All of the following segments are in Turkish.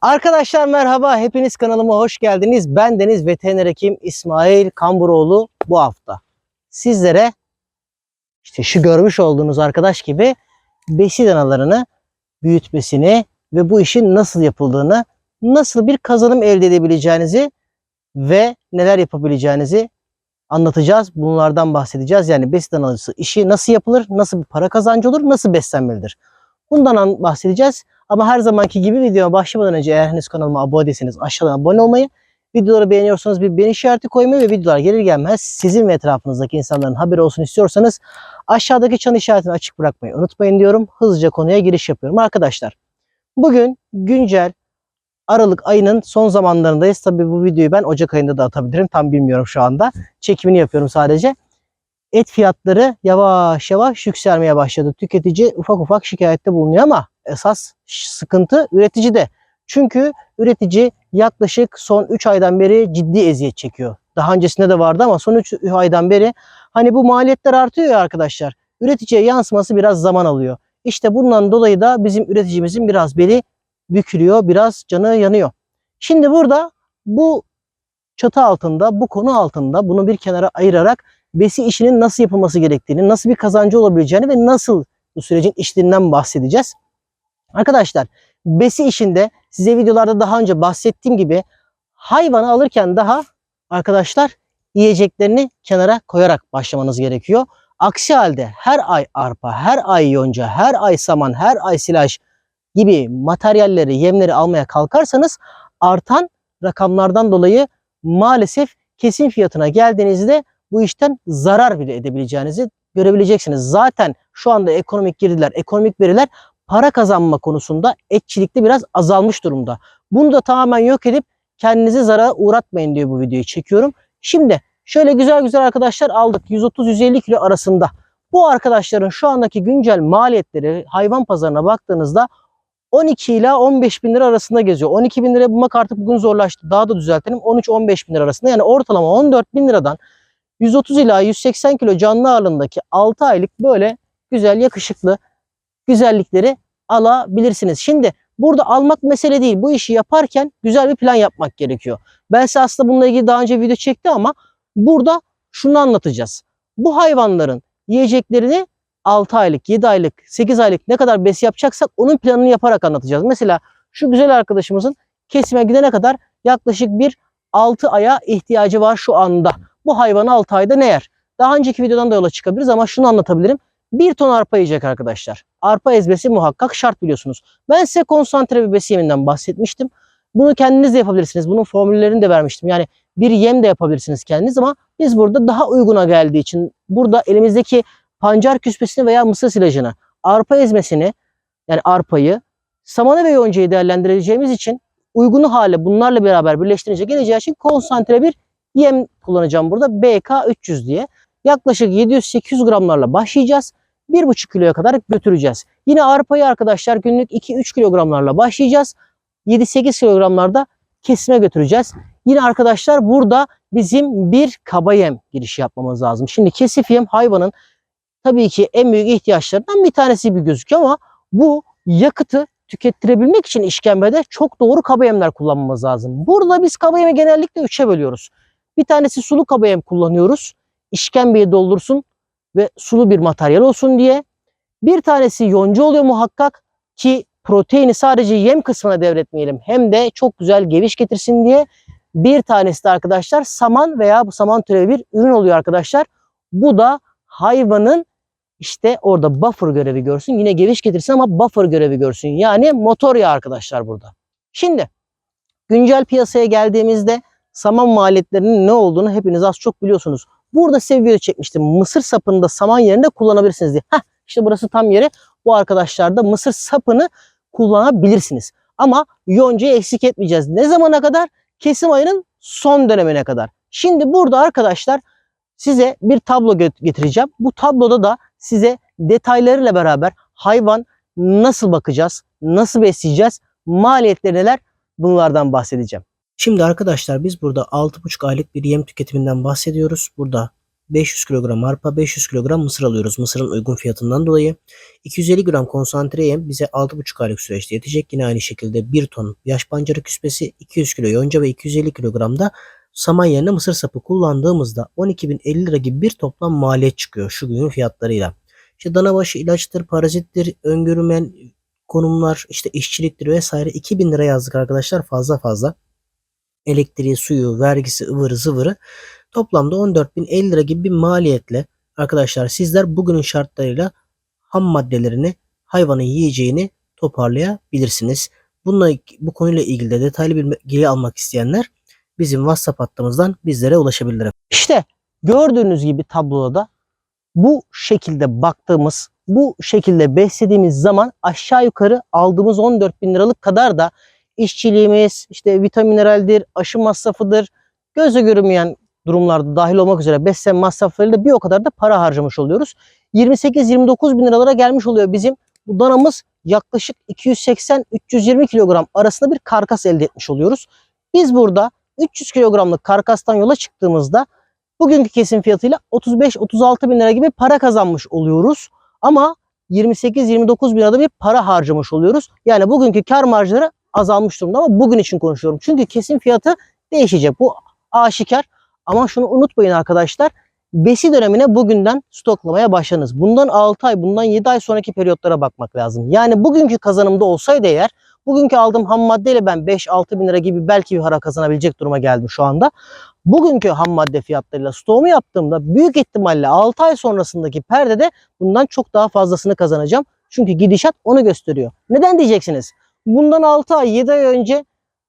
Arkadaşlar merhaba, hepiniz kanalıma hoş geldiniz. Ben Deniz Veteriner Hekim İsmail Kamburoğlu bu hafta sizlere işte şu görmüş olduğunuz arkadaş gibi besi danalarını büyütmesini ve bu işin nasıl yapıldığını, nasıl bir kazanım elde edebileceğinizi ve neler yapabileceğinizi anlatacağız. Bunlardan bahsedeceğiz. Yani besi danacısı işi nasıl yapılır, nasıl bir para kazancı olur, nasıl beslenmelidir. Bundan an- bahsedeceğiz. Ama her zamanki gibi videoma başlamadan önce eğer henüz kanalıma abone değilseniz aşağıdan abone olmayı, videoları beğeniyorsanız bir beğeni işareti koymayı ve videolar gelir gelmez sizin ve etrafınızdaki insanların haberi olsun istiyorsanız aşağıdaki çan işaretini açık bırakmayı unutmayın diyorum. Hızlıca konuya giriş yapıyorum. Arkadaşlar bugün güncel Aralık ayının son zamanlarındayız. Tabii bu videoyu ben Ocak ayında da atabilirim. Tam bilmiyorum şu anda. Çekimini yapıyorum sadece. Et fiyatları yavaş yavaş yükselmeye başladı. Tüketici ufak ufak şikayette bulunuyor ama esas sıkıntı üreticide. Çünkü üretici yaklaşık son 3 aydan beri ciddi eziyet çekiyor. Daha öncesinde de vardı ama son 3 aydan beri hani bu maliyetler artıyor ya arkadaşlar. Üreticiye yansıması biraz zaman alıyor. İşte bundan dolayı da bizim üreticimizin biraz beli bükülüyor, biraz canı yanıyor. Şimdi burada bu çatı altında, bu konu altında bunu bir kenara ayırarak besi işinin nasıl yapılması gerektiğini, nasıl bir kazancı olabileceğini ve nasıl bu sürecin işlerinden bahsedeceğiz. Arkadaşlar besi işinde size videolarda daha önce bahsettiğim gibi hayvanı alırken daha arkadaşlar yiyeceklerini kenara koyarak başlamanız gerekiyor. Aksi halde her ay arpa, her ay yonca, her ay saman, her ay silaj gibi materyalleri, yemleri almaya kalkarsanız artan rakamlardan dolayı maalesef kesim fiyatına geldiğinizde bu işten zarar bile edebileceğinizi görebileceksiniz. Zaten şu anda ekonomik girdiler, ekonomik veriler para kazanma konusunda etçilikte biraz azalmış durumda. Bunu da tamamen yok edip kendinizi zarara uğratmayın diye bu videoyu çekiyorum. Şimdi şöyle güzel güzel arkadaşlar aldık 130-150 kilo arasında. Bu arkadaşların şu andaki güncel maliyetleri hayvan pazarına baktığınızda 12 ila 15 bin lira arasında geziyor. 12 bin lira bulmak artık bugün zorlaştı. Daha da düzeltelim. 13-15 bin lira arasında. Yani ortalama 14 bin liradan 130 ila 180 kilo canlı ağırlığındaki 6 aylık böyle güzel yakışıklı güzellikleri alabilirsiniz. Şimdi burada almak mesele değil. Bu işi yaparken güzel bir plan yapmak gerekiyor. Ben size aslında bununla ilgili daha önce video çekti ama burada şunu anlatacağız. Bu hayvanların yiyeceklerini 6 aylık, 7 aylık, 8 aylık ne kadar besi yapacaksak onun planını yaparak anlatacağız. Mesela şu güzel arkadaşımızın kesime gidene kadar yaklaşık bir 6 aya ihtiyacı var şu anda. Bu hayvan 6 ayda ne yer? Daha önceki videodan da yola çıkabiliriz ama şunu anlatabilirim. 1 ton arpa yiyecek arkadaşlar. Arpa ezmesi muhakkak şart biliyorsunuz. Ben size konsantre bir besi yeminden bahsetmiştim. Bunu kendiniz de yapabilirsiniz. Bunun formüllerini de vermiştim. Yani bir yem de yapabilirsiniz kendiniz ama biz burada daha uyguna geldiği için burada elimizdeki pancar küspesini veya mısır silajını, arpa ezmesini yani arpayı, samanı ve yoncayı değerlendireceğimiz için uygunu hale bunlarla beraber birleştirince geleceği için konsantre bir yem kullanacağım burada BK300 diye. Yaklaşık 700-800 gramlarla başlayacağız. 1,5 kiloya kadar götüreceğiz. Yine arpayı arkadaşlar günlük 2-3 kilogramlarla başlayacağız. 7-8 kilogramlarda kesime götüreceğiz. Yine arkadaşlar burada bizim bir kaba yem girişi yapmamız lazım. Şimdi kesif yem hayvanın tabii ki en büyük ihtiyaçlarından bir tanesi gibi gözüküyor ama bu yakıtı tükettirebilmek için işkembede çok doğru kaba yemler kullanmamız lazım. Burada biz kaba yemi genellikle üçe bölüyoruz. Bir tanesi sulu kaba yem kullanıyoruz. İşkembeyi doldursun ve sulu bir materyal olsun diye. Bir tanesi yonca oluyor muhakkak ki proteini sadece yem kısmına devretmeyelim. Hem de çok güzel geviş getirsin diye. Bir tanesi de arkadaşlar saman veya bu saman türevi bir ürün oluyor arkadaşlar. Bu da hayvanın işte orada buffer görevi görsün. Yine geviş getirsin ama buffer görevi görsün. Yani motor yağı arkadaşlar burada. Şimdi güncel piyasaya geldiğimizde saman maliyetlerinin ne olduğunu hepiniz az çok biliyorsunuz. Burada size video çekmiştim. Mısır sapını da saman yerine kullanabilirsiniz diye. Heh, işte burası tam yeri. Bu arkadaşlar da mısır sapını kullanabilirsiniz. Ama yoncayı eksik etmeyeceğiz. Ne zamana kadar? Kesim ayının son dönemine kadar. Şimdi burada arkadaşlar size bir tablo getireceğim. Bu tabloda da size detaylarıyla beraber hayvan nasıl bakacağız, nasıl besleyeceğiz, maliyetleri neler bunlardan bahsedeceğim. Şimdi arkadaşlar biz burada 6,5 aylık bir yem tüketiminden bahsediyoruz. Burada 500 kilogram arpa, 500 kilogram mısır alıyoruz. Mısırın uygun fiyatından dolayı. 250 gram konsantre yem bize 6,5 aylık süreçte yetecek. Yine aynı şekilde 1 ton yaş pancarı küspesi, 200 kilo yonca ve 250 kilogram da saman yerine mısır sapı kullandığımızda 12.050 lira gibi bir toplam maliyet çıkıyor şu günün fiyatlarıyla. İşte dana başı ilaçtır, parazittir, öngörümen konumlar, işte işçiliktir vesaire 2000 lira yazdık arkadaşlar fazla fazla. Elektriği, suyu, vergisi, ıvırı zıvırı toplamda 14.050 lira gibi bir maliyetle arkadaşlar sizler bugünün şartlarıyla ham maddelerini hayvanın yiyeceğini toparlayabilirsiniz. Bununla bu konuyla ilgili de detaylı bilgi almak isteyenler bizim WhatsApp hattımızdan bizlere ulaşabilirler. İşte gördüğünüz gibi tabloda bu şekilde baktığımız, bu şekilde beslediğimiz zaman aşağı yukarı aldığımız 14 bin liralık kadar da işçiliğimiz, işte vitaminleraldir, aşı masrafıdır, göze görünmeyen durumlarda dahil olmak üzere beslenme masraflarıyla bir o kadar da para harcamış oluyoruz. 28-29 bin liralara gelmiş oluyor bizim bu danamız yaklaşık 280-320 kilogram arasında bir karkas elde etmiş oluyoruz. Biz burada 300 kilogramlık karkastan yola çıktığımızda bugünkü kesim fiyatıyla 35-36 bin lira gibi para kazanmış oluyoruz. Ama 28-29 bin lirada bir para harcamış oluyoruz. Yani bugünkü kar marjları azalmış durumda ama bugün için konuşuyorum. Çünkü kesim fiyatı değişecek. Bu aşikar. Ama şunu unutmayın arkadaşlar. Besi dönemine bugünden stoklamaya başladınız. Bundan 6 ay, bundan 7 ay sonraki periyotlara bakmak lazım. Yani bugünkü kazanımda olsaydı eğer, bugünkü aldığım ham maddeyle ben 5-6 bin lira gibi belki bir para kazanabilecek duruma geldim şu anda. Bugünkü ham madde fiyatlarıyla stoğumu yaptığımda büyük ihtimalle 6 ay sonrasındaki perdede bundan çok daha fazlasını kazanacağım. Çünkü gidişat onu gösteriyor. Neden diyeceksiniz? Bundan 6 ay, 7 ay önce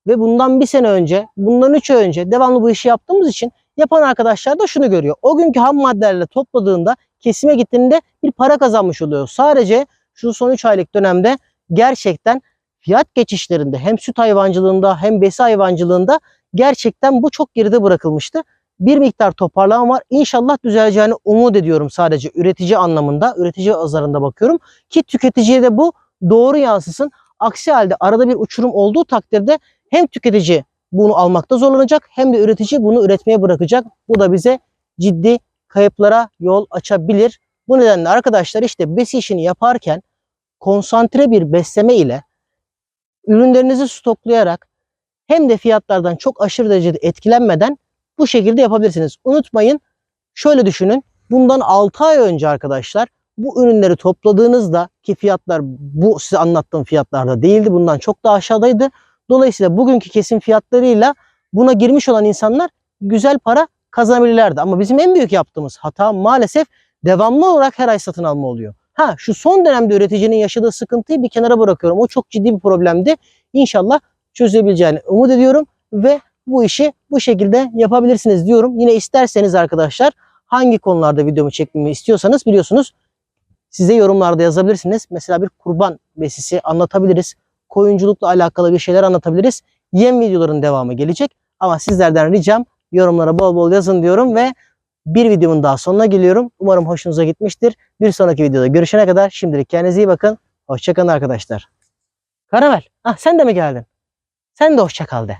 ve bundan bir sene önce, bundan 3 ay önce devamlı bu işi yaptığımız için yapan arkadaşlar da şunu görüyor. O günkü ham maddelerle topladığında kesime gittiğinde bir para kazanmış oluyor. Sadece şu son 3 aylık dönemde gerçekten fiyat geçişlerinde hem süt hayvancılığında hem besi hayvancılığında gerçekten bu çok geride bırakılmıştı. Bir miktar toparlama var. İnşallah düzeleceğini umut ediyorum sadece üretici anlamında, üretici azarında bakıyorum ki tüketiciye de bu doğru yansısın. Aksi halde arada bir uçurum olduğu takdirde hem tüketici bunu almakta zorlanacak hem de üretici bunu üretmeye bırakacak. Bu da bize ciddi kayıplara yol açabilir. Bu nedenle arkadaşlar işte besi işini yaparken konsantre bir besleme ile ürünlerinizi stoklayarak hem de fiyatlardan çok aşırı derecede etkilenmeden bu şekilde yapabilirsiniz. Unutmayın şöyle düşünün. Bundan 6 ay önce arkadaşlar bu ürünleri topladığınızda ki fiyatlar bu size anlattığım fiyatlarda değildi. Bundan çok daha aşağıdaydı. Dolayısıyla bugünkü kesim fiyatlarıyla buna girmiş olan insanlar güzel para kazanabilirlerdi. Ama bizim en büyük yaptığımız hata maalesef devamlı olarak her ay satın alma oluyor. Ha şu son dönemde üreticinin yaşadığı sıkıntıyı bir kenara bırakıyorum. O çok ciddi bir problemdi. İnşallah çözebileceğini umut ediyorum ve bu işi bu şekilde yapabilirsiniz diyorum. Yine isterseniz arkadaşlar hangi konularda videomu çekmemi istiyorsanız biliyorsunuz size yorumlarda yazabilirsiniz. Mesela bir kurban besisi anlatabiliriz. Koyunculukla alakalı bir şeyler anlatabiliriz. Yem videoların devamı gelecek. Ama sizlerden ricam yorumlara bol bol yazın diyorum ve bir videomun daha sonuna geliyorum. Umarım hoşunuza gitmiştir. Bir sonraki videoda görüşene kadar şimdilik kendinize iyi bakın. Hoşçakalın arkadaşlar. Karamel, ah sen de mi geldin? Sen de hoşça kal de.